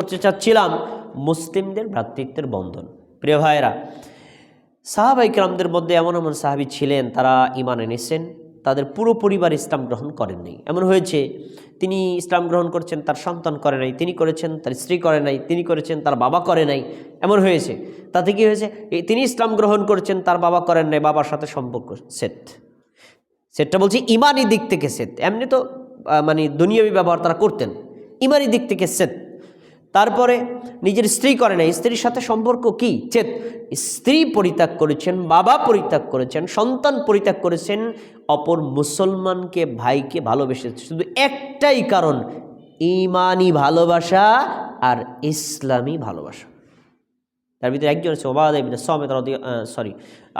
করতে চাচ্ছিলাম, মুসলিমদের ভ্রাতৃত্বের বন্ধন। প্রিয় ভাইয়েরা সাহাবাইকরামদের মধ্যে এমন এমন সাহাবি ছিলেন, তারা ইমান এনেছেন, তাদের পুরো পরিবার ইসলাম গ্রহণ করেননি এমন হয়েছে, তিনি ইসলাম গ্রহণ করছেন, তার সন্তান করে নাই, তিনি করেছেন, তার স্ত্রী করে নাই, তিনি করেছেন, তার বাবা করে নাই, এমন হয়েছে। তাতে কি হয়েছে? তিনি ইসলাম গ্রহণ করছেন, তার বাবা করেন নাই, বাবার সাথে সম্পর্ক সেট। সেটটা বলছি ইমানি দিক থেকে সেট। এমনি তো মানে দুনিয়াবি ব্যবহার তারা করতেন। ইমানি দিক থেকে সেট। তারপরে নিজের স্ত্রী করে না স্ত্রীর সাথে সম্পর্ক কি? চেত স্ত্রী পরিত্যাগ করেছেন, বাবা পরিত্যাগ করেছেন, সন্তান পরিত্যাগ করেছেন, অপর মুসলমানকে, ভাইকে ভালোবেসেছে শুধু একটাই কারণ, ইমানি ভালোবাসা আর ইসলামী ভালোবাসা। তার ভিতরে একজন আছে ওবায়দা ইবনে সমেত রদি sorry,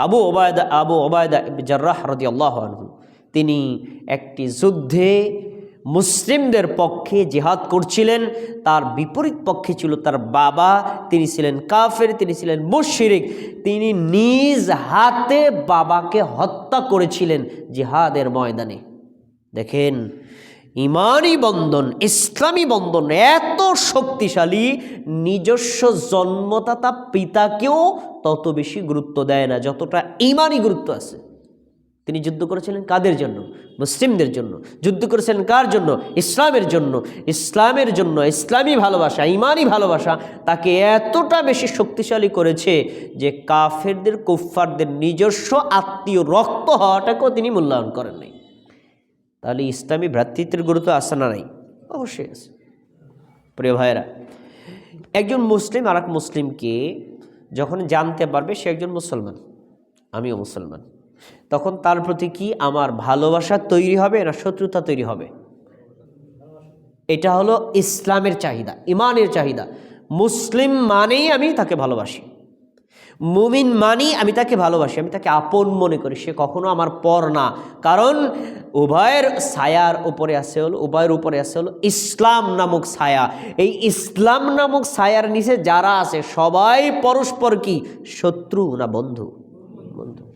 Abu Ubaidah Abu Ubaidah Jarrah রদি আল্লাহ তিনি একটি যুদ্ধে মুসলিমদের পক্ষে জেহাদ করছিলেন, তার বিপরীত পক্ষে ছিল তার বাবা, তিনি ছিলেন কাফের, তিনি ছিলেন মুশরিক, তিনি নিজ হাতে বাবাকে হত্যা করেছিলেন জেহাদের ময়দানে। দেখেন, ইমানি বন্ধন, ইসলামী বন্ধন এত শক্তিশালী, নিজস্ব জন্মদাতা পিতাকেও তত বেশি গুরুত্ব দেয় না, যতটা ইমানই গুরুত্ব আছে। তিনি যুদ্ধ করেছিলেন কাদের জন্য? মুসলিমদের জন্য। যুদ্ধ করেছিলেন কার জন্য? ইসলামের জন্য। ইসলামের জন্য ইসলামী ভালোবাসা ইমানই ভালোবাসা তাকে এতটা বেশি শক্তিশালী করেছে যে কাফেরদের, কুফফারদের নিজস্ব আত্মীয় রক্ত হওয়াটাকেও তিনি মূল্যায়ন করেন নাই। তাহলে ইসলামী ভ্রাতৃত্বের গুরুত্ব আছে না নাই? অবশ্যই আছে। প্রিয় ভাইয়েরা, একজন মুসলিম আর এক মুসলিমকে যখন জানতে পারবে সে একজন মুসলমান, আমিও মুসলমান। তখন তার প্রতি কি আমার ভালোবাসা তৈরি হবে না শত্রুতা তৈরি হবে? এটা হলো ইসলামের চাহিদা, ইমানের চাহিদা। মুসলিম মানেই আমি তাকে ভালোবাসি। মুমিন মানি আমি তাকে ভালোবাসি, আমি তাকে আপন মনে করি। সে কখনো আমার পর না। কারণ উভয়ের ছায়ার উপরে আছে হলো, উভয়ের উপরে আছে হলো ইসলাম নামক ছায়া। এই ইসলাম নামক ছায়ার নিচে যারা আছে, সবাই পরস্পর কি? শত্রু না বন্ধু? বন্ধু।